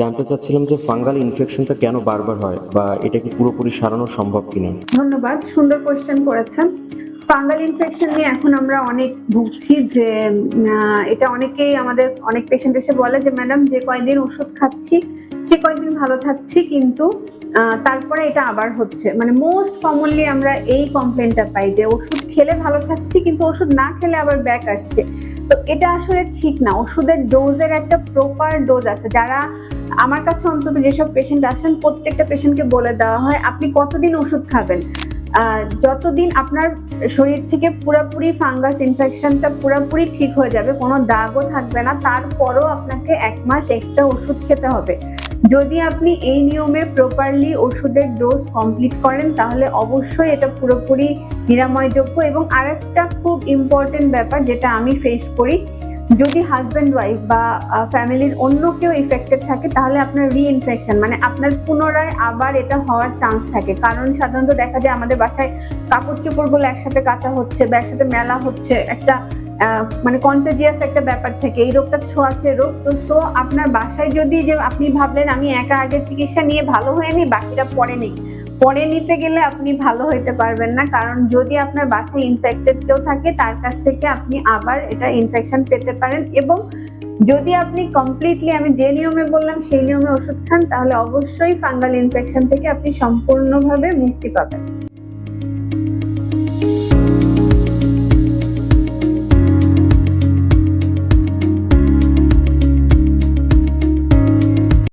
জানতে চাচ্ছিলাম যে ফাঙ্গাল ইনফেকশনটা কেন বারবার হয় বা এটা কি পুরোপুরি সারানো সম্ভব কিনা? ধন্যবাদ, সুন্দর কোয়েশ্চেন করেছেন। ফাঙ্গাল ইনফেকশন নিয়ে এখন আমরা অনেক ভুগছি যে এটা অনেকেই আমাদের, অনেক পেশেন্ট এসে বলে যে ম্যাডাম যে কয়দিন ওষুধ খাচ্ছি, সে কয়েকদিন ভালো থাকছি, কিন্তু তারপরে এটা আবার হচ্ছে। মানে মোস্ট কমনলি আমরা এই কমপ্লেনটা পাই যে, ওষুধ খেলে ভালো থাকছি, কিন্তু ওষুধ না খেলে আবার ব্যাক আসছে। তো এটা আসলে ঠিক না। ওষুধের ডোজের একটা প্রপার ডোজ আছে। যারা আমার কাছে অন্তত যেসব পেশেন্ট আসেন, প্রত্যেকটা পেশেন্টকে বলে দেওয়া হয়, আপনি কতদিন ওষুধ খাবেন? যতদিন আপনার শরীর থেকে পুরোপুরি ফাঙ্গাস ইনফেকশনটা পুরোপুরি ঠিক হয়ে যাবে, কোনো দাগও থাকবে না, তারপরও আপনাকে এক মাস এক্সট্রা ওষুধ খেতে হবে। যদি আপনি এই নিয়মে প্রপারলি ওষুধের ডোজ কমপ্লিট করেন, তাহলে অবশ্যই এটা পুরোপুরি নিরাময়যোগ্য। এবং আরেকটা খুব ইম্পর্টেন্ট ব্যাপার যেটা আমি ফেস করি যদি হাজব্যান্ড ওয়াইফ বা ফ্যামিলির অন্য কেউ ইফেক্টেড থাকে, তাহলে আপনার রিইনফেকশন মানে আপনার পুনরায় আবার এটা হওয়ার চান্স থাকে। কারণ সাধারণত দেখা যায় আমাদের বাসায় কাপড় চোপড়গুলো একসাথে কাটা হচ্ছে বা একসাথে মেলা হচ্ছে, একটা মানে কন্টেজিয়াস একটা ব্যাপার থেকে, এই রোগটা ছোঁয়াচে রোগ। তো সো আপনার বাসায় যদি যে আপনি ভাবলেন, আমি একা আগে চিকিৎসা নিয়ে ভালো হয়ে নি বাকিটা পরে নেই। পরে নিতে গেলে আপনি ভালো হইতে পারবেন না, কারণ যদি আপনার বাসায় ইনফেক্টেড কেউ থাকে, তার কাছ থেকে আপনি আবার এটা ইনফেকশন পেতে পারেন এবং যদি আপনি কমপ্লিটলি আমি যে নিয়মে বললাম, সেই নিয়মে ওষুধ খান, তাহলে অবশ্যই ফাঙ্গাল ইনফেকশন থেকে আপনি সম্পূর্ণভাবে মুক্তি পাবেন।